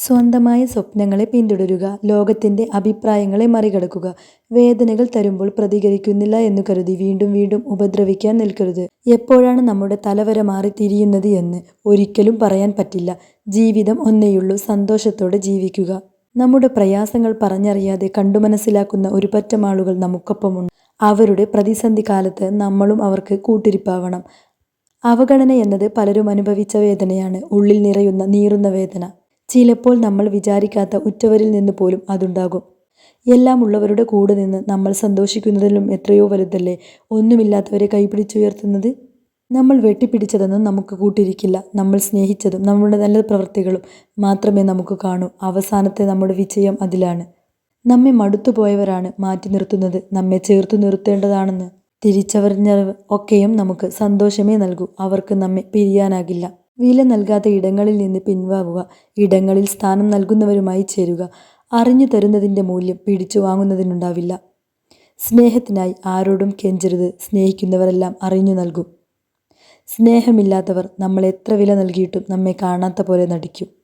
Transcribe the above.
സ്വന്തമായ സ്വപ്നങ്ങളെ പിന്തുടരുക ലോകത്തിന്റെ അഭിപ്രായങ്ങളെ മറികടക്കുക വേദനകൾ തരുമ്പോൾ പ്രതികരിക്കുന്നില്ല എന്ന് കരുതി വീണ്ടും വീണ്ടും ഉപദ്രവിക്കാൻ നിൽക്കരുത്. എപ്പോഴാണ് നമ്മുടെ തലവര മാറി തിരിയുന്നത് എന്ന് ഒരിക്കലും പറയാൻ പറ്റില്ല. ജീവിതം ഒന്നേയുള്ളൂ സന്തോഷത്തോടെ ജീവിക്കുക. നമ്മുടെ പ്രയാസങ്ങൾ പറഞ്ഞറിയാതെ കണ്ടു മനസ്സിലാക്കുന്ന ഒരു പറ്റം ആളുകൾ നമുക്കൊപ്പമുണ്ട്. അവരുടെ പ്രതിസന്ധി കാലത്ത് നമ്മളും അവർക്ക് കൂട്ടിരിപ്പാവണം. അവഗണന എന്നത് പലരും അനുഭവിച്ച വേദനയാണ്. ഉള്ളിൽ നിറയുന്ന നീറുന്ന വേദന. ചിലപ്പോൾ നമ്മൾ വിചാരിക്കാത്ത ഉറ്റവരിൽ നിന്ന് പോലും അതുണ്ടാകും. എല്ലാം ഉള്ളവരുടെ കൂടെ നിന്ന് നമ്മൾ സന്തോഷിക്കുന്നതിലും എത്രയോ വലുതല്ലേ? ഒന്നുമില്ലാത്തവരെ കൈപിടിച്ചുയർത്തുന്നത്? നമ്മൾ വെട്ടിപ്പിടിച്ചതെന്നും നമുക്ക് കൂട്ടിരിക്കില്ല നമ്മൾ സ്നേഹിച്ചതും നമ്മുടെ നല്ല പ്രവൃത്തികളും മാത്രമേ നമുക്ക് കാണൂ. അവസാനത്തെ നമ്മുടെ വിജയം അതിലാണ്. നമ്മെ മടുത്തുപോയവരാണ് മാറ്റി നിർത്തുന്നത്. നമ്മെ ചേർത്തു നിർത്തേണ്ടതാണെന്ന് തിരിച്ചറിഞ്ഞ ഒക്കെയും നമുക്ക് സന്തോഷമേ നൽകൂ. അവർക്ക് നമ്മെ പിരിയാനാകില്ല. വില നൽകാത്ത ഇടങ്ങളിൽ നിന്ന് പിൻവാങ്ങുക ഇടങ്ങളിൽ സ്ഥാനം നൽകുന്നവരുമായി ചേരുക. അറിഞ്ഞു തരുന്നതിന്റെ മൂല്യം പിടിച്ചു വാങ്ങുന്നതിനുണ്ടാവില്ല. സ്നേഹത്തിനായി ആരോടും കെഞ്ചരുത്. സ്നേഹിക്കുന്നവരെല്ലാം അറിഞ്ഞു നൽകും. സ്നേഹമില്ലാത്തവർ നമ്മൾ എത്ര വില നൽകിയിട്ടും നമ്മെ കാണാത്ത പോലെ നടിക്കും.